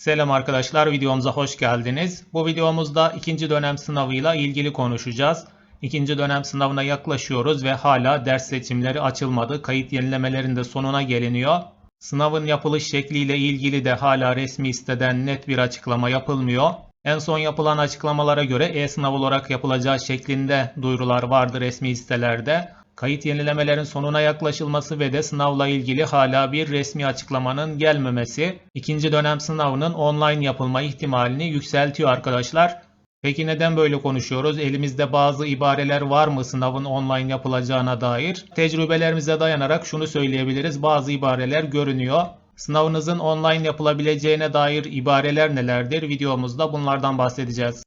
Selam arkadaşlar, videomuza hoş geldiniz. Bu videomuzda ikinci dönem sınavıyla ilgili konuşacağız. İkinci dönem sınavına yaklaşıyoruz ve hala ders seçimleri açılmadı. Kayıt yenilemelerinin de sonuna geliniyor. Sınavın yapılış şekliyle ilgili de hala resmi siteden net bir açıklama yapılmıyor. En son yapılan açıklamalara göre e-sınav olarak yapılacağı şeklinde duyurular vardı resmi sitelerde. Kayıt yenilemelerin sonuna yaklaşılması ve de sınavla ilgili hala bir resmi açıklamanın gelmemesi ikinci dönem sınavının online yapılma ihtimalini yükseltiyor arkadaşlar. Peki neden böyle konuşuyoruz? Elimizde bazı ibareler var mı sınavın online yapılacağına dair? Tecrübelerimize dayanarak şunu söyleyebiliriz. Bazı ibareler görünüyor. Sınavınızın online yapılabileceğine dair ibareler nelerdir? Videomuzda bunlardan bahsedeceğiz.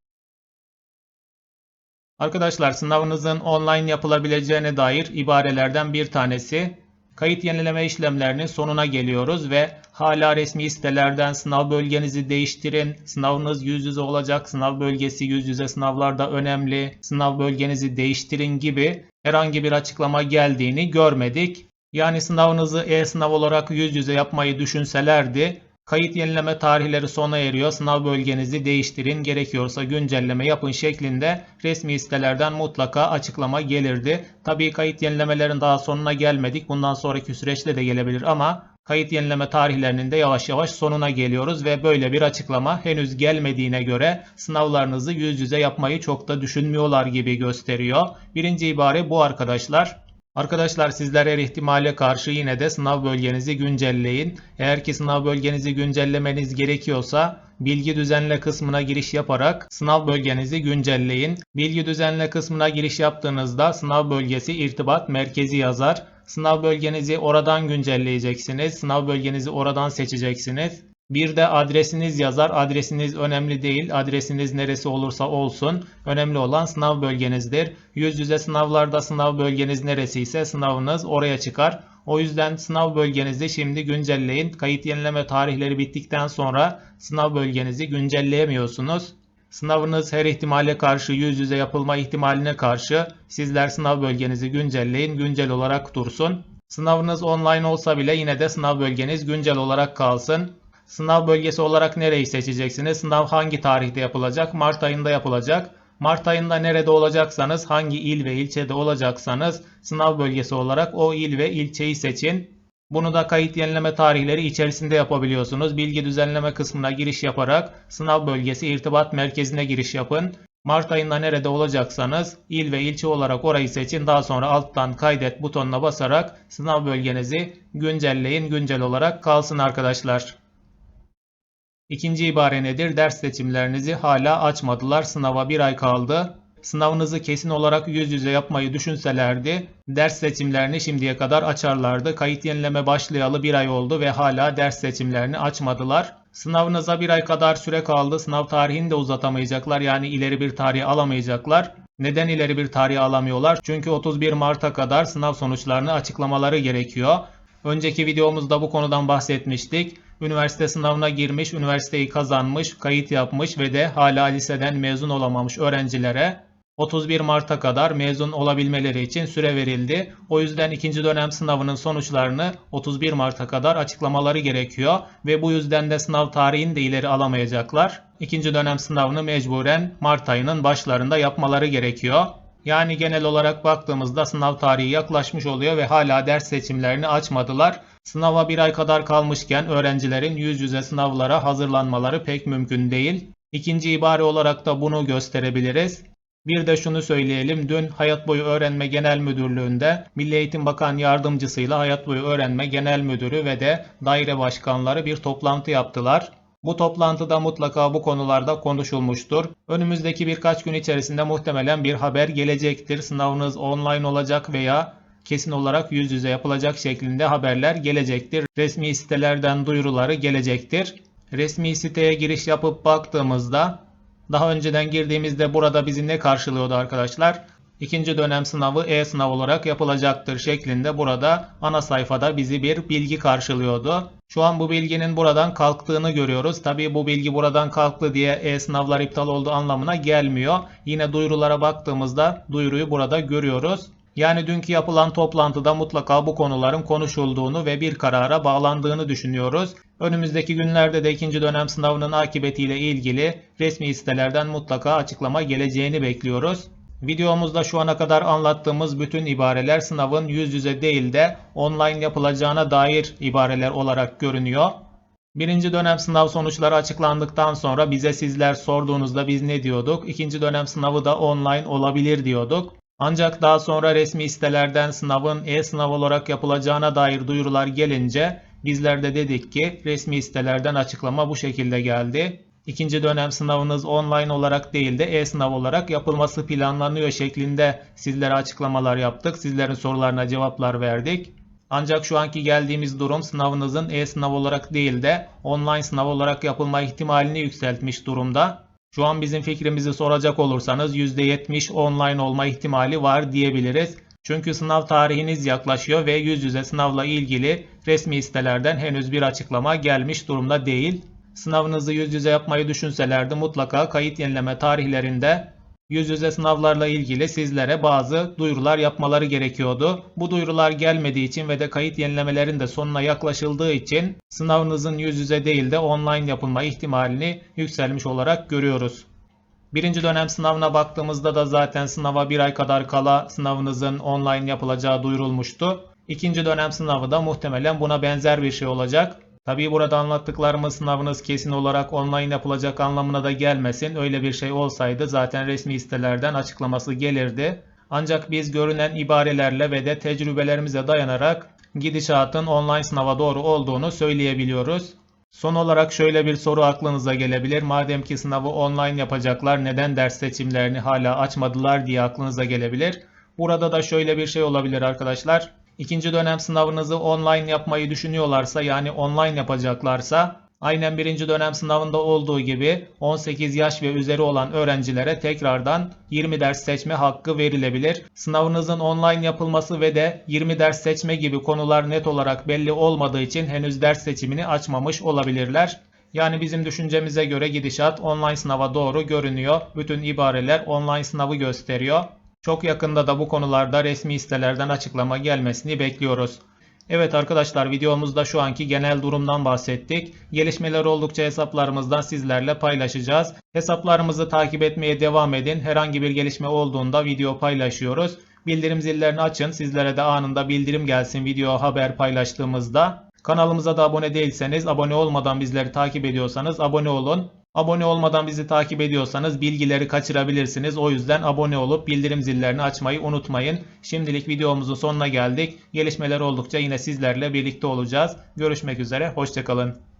Arkadaşlar sınavınızın online yapılabileceğine dair ibarelerden bir tanesi kayıt yenileme işlemlerinin sonuna geliyoruz ve hala resmi sitelerden sınav bölgenizi değiştirin, sınavınız yüz yüze olacak, sınav bölgesi yüz yüze sınavlarda önemli, sınav bölgenizi değiştirin gibi herhangi bir açıklama geldiğini görmedik. Yani sınavınızı e-sınav olarak yüz yüze yapmayı düşünselerdi Kayıt yenileme tarihleri sona eriyor. Sınav bölgenizi değiştirin. Gerekiyorsa güncelleme yapın şeklinde resmi sitelerden mutlaka açıklama gelirdi. Tabii kayıt yenilemelerin daha sonuna gelmedik. Bundan sonraki süreçte de gelebilir ama kayıt yenileme tarihlerinin de yavaş yavaş sonuna geliyoruz ve böyle bir açıklama henüz gelmediğine göre sınavlarınızı yüz yüze yapmayı çok da düşünmüyorlar gibi gösteriyor. Birinci ibare bu arkadaşlar. Arkadaşlar sizler her ihtimale karşı yine de sınav bölgenizi güncelleyin. Eğer ki sınav bölgenizi güncellemeniz gerekiyorsa bilgi düzenle kısmına giriş yaparak sınav bölgenizi güncelleyin. Bilgi düzenle kısmına giriş yaptığınızda sınav bölgesi irtibat merkezi yazar. Sınav bölgenizi oradan güncelleyeceksiniz. Sınav bölgenizi oradan seçeceksiniz. Bir de adresiniz yazar. Adresiniz önemli değil. Adresiniz neresi olursa olsun. Önemli olan sınav bölgenizdir. Yüz yüze sınavlarda sınav bölgeniz neresi ise sınavınız oraya çıkar. O yüzden sınav bölgenizi şimdi güncelleyin. Kayıt yenileme tarihleri bittikten sonra sınav bölgenizi güncelleyemiyorsunuz. Sınavınız her ihtimale karşı yüz yüze yapılma ihtimaline karşı sizler sınav bölgenizi güncelleyin. Güncel olarak dursun. Sınavınız online olsa bile yine de sınav bölgeniz güncel olarak kalsın. Sınav bölgesi olarak nereyi seçeceksiniz? Sınav hangi tarihte yapılacak? Mart ayında yapılacak. Mart ayında nerede olacaksanız, hangi il ve ilçede olacaksanız sınav bölgesi olarak o il ve ilçeyi seçin. Bunu da kayıt yenileme tarihleri içerisinde yapabiliyorsunuz. Bilgi düzenleme kısmına giriş yaparak sınav bölgesi irtibat merkezine giriş yapın. Mart ayında nerede olacaksanız il ve ilçe olarak orayı seçin. Daha sonra alttan kaydet butonuna basarak sınav bölgenizi güncelleyin. Güncel olarak kalsın arkadaşlar. İkinci ibare nedir? Ders seçimlerinizi hala açmadılar. Sınava bir ay kaldı. Sınavınızı kesin olarak yüz yüze yapmayı düşünselerdi, ders seçimlerini şimdiye kadar açarlardı. Kayıt yenileme başlayalı bir ay oldu ve hala ders seçimlerini açmadılar. Sınavınıza bir ay kadar süre kaldı. Sınav tarihini de uzatamayacaklar. Yani ileri bir tarih alamayacaklar. Neden ileri bir tarih alamıyorlar? Çünkü 31 Mart'a kadar sınav sonuçlarını açıklamaları gerekiyor. Önceki videomuzda bu konudan bahsetmiştik üniversite sınavına girmiş, üniversiteyi kazanmış, kayıt yapmış ve de hala liseden mezun olamamış öğrencilere 31 Mart'a kadar mezun olabilmeleri için süre verildi. O yüzden ikinci dönem sınavının sonuçlarını 31 Mart'a kadar açıklamaları gerekiyor ve bu yüzden de sınav tarihini de ileri alamayacaklar. İkinci dönem sınavını mecburen Mart ayının başlarında yapmaları gerekiyor. Yani genel olarak baktığımızda sınav tarihi yaklaşmış oluyor ve hala ders seçimlerini açmadılar. Sınava bir ay kadar kalmışken öğrencilerin yüz yüze sınavlara hazırlanmaları pek mümkün değil. İkinci ibare olarak da bunu gösterebiliriz. Bir de şunu söyleyelim. Dün Hayat Boyu Öğrenme Genel Müdürlüğü'nde Milli Eğitim Bakan Yardımcısıyla Hayat Boyu Öğrenme Genel Müdürü ve de daire başkanları bir toplantı yaptılar. Bu toplantıda mutlaka bu konularda konuşulmuştur. Önümüzdeki birkaç gün içerisinde muhtemelen bir haber gelecektir. Sınavınız online olacak veya kesin olarak yüz yüze yapılacak şeklinde haberler gelecektir. Resmi sitelerden duyuruları gelecektir. Resmi siteye giriş yapıp baktığımızda daha önceden girdiğimizde burada bizi ne karşılıyordu arkadaşlar? İkinci dönem sınavı e-sınav olarak yapılacaktır şeklinde burada ana sayfada bizi bir bilgi karşılıyordu. Şu an bu bilginin buradan kalktığını görüyoruz. Tabii bu bilgi buradan kalktı diye e-sınavlar iptal olduğu anlamına gelmiyor. Yine duyurulara baktığımızda duyuruyu burada görüyoruz. Yani dünkü yapılan toplantıda mutlaka bu konuların konuşulduğunu ve bir karara bağlandığını düşünüyoruz. Önümüzdeki günlerde de ikinci dönem sınavının akıbetiyle ilgili resmi sitelerden mutlaka açıklama geleceğini bekliyoruz. Videomuzda şu ana kadar anlattığımız bütün ibareler sınavın yüz yüze değil de online yapılacağına dair ibareler olarak görünüyor. Birinci dönem sınav sonuçları açıklandıktan sonra bize sizler sorduğunuzda biz ne diyorduk? İkinci dönem sınavı da online olabilir diyorduk. Ancak daha sonra resmi sitelerden sınavın e-sınav olarak yapılacağına dair duyurular gelince bizler de dedik ki resmi sitelerden açıklama bu şekilde geldi. İkinci dönem sınavınız online olarak değil de e-sınav olarak yapılması planlanıyor şeklinde sizlere açıklamalar yaptık. Sizlerin sorularına cevaplar verdik. Ancak şu anki geldiğimiz durum sınavınızın e-sınav olarak değil de online sınav olarak yapılma ihtimalini yükseltmiş durumda. Şu an bizim fikrimizi soracak olursanız %70 online olma ihtimali var diyebiliriz. Çünkü sınav tarihiniz yaklaşıyor ve yüz yüze sınavla ilgili resmi sitelerden henüz bir açıklama gelmiş durumda değil. Sınavınızı yüz yüze yapmayı düşünselerdi mutlaka kayıt yenileme tarihlerinde yüz yüze sınavlarla ilgili sizlere bazı duyurular yapmaları gerekiyordu. Bu duyurular gelmediği için ve de kayıt yenilemelerin de sonuna yaklaşıldığı için sınavınızın yüz yüze değil de online yapılma ihtimalini yükselmiş olarak görüyoruz. Birinci dönem sınavına baktığımızda da zaten sınava bir ay kadar kala sınavınızın online yapılacağı duyurulmuştu. İkinci dönem sınavı da muhtemelen buna benzer bir şey olacak. Tabii burada anlattıklarımız sınavınız kesin olarak online yapılacak anlamına da gelmesin. Öyle bir şey olsaydı zaten resmi sitelerden açıklaması gelirdi. Ancak biz görünen ibarelerle ve de tecrübelerimize dayanarak gidişatın online sınava doğru olduğunu söyleyebiliyoruz. Son olarak şöyle bir soru aklınıza gelebilir. Madem ki sınavı online yapacaklar neden ders seçimlerini hala açmadılar diye aklınıza gelebilir. Burada da şöyle bir şey olabilir arkadaşlar. İkinci dönem sınavınızı online yapmayı düşünüyorlarsa yani online yapacaklarsa aynen birinci dönem sınavında olduğu gibi 18 yaş ve üzeri olan öğrencilere tekrardan 20 ders seçme hakkı verilebilir. Sınavınızın online yapılması ve de 20 ders seçme gibi konular net olarak belli olmadığı için henüz ders seçimini açmamış olabilirler. Yani bizim düşüncemize göre gidişat online sınava doğru görünüyor. Bütün ibareler online sınavı gösteriyor. Çok yakında da bu konularda resmi sitelerden açıklama gelmesini bekliyoruz. Evet arkadaşlar videomuzda şu anki genel durumdan bahsettik. Gelişmeler oldukça hesaplarımızdan sizlerle paylaşacağız. Hesaplarımızı takip etmeye devam edin. Herhangi bir gelişme olduğunda video paylaşıyoruz. Bildirim zillerini açın. Sizlere de anında bildirim gelsin video haber paylaştığımızda. Kanalımıza da abone değilseniz, abone olmadan bizleri takip ediyorsanız abone olun. Abone olmadan bizi takip ediyorsanız bilgileri kaçırabilirsiniz. O yüzden abone olup bildirim zillerini açmayı unutmayın. Şimdilik videomuzun sonuna geldik. Gelişmeler oldukça yine sizlerle birlikte olacağız. Görüşmek üzere, hoşçakalın.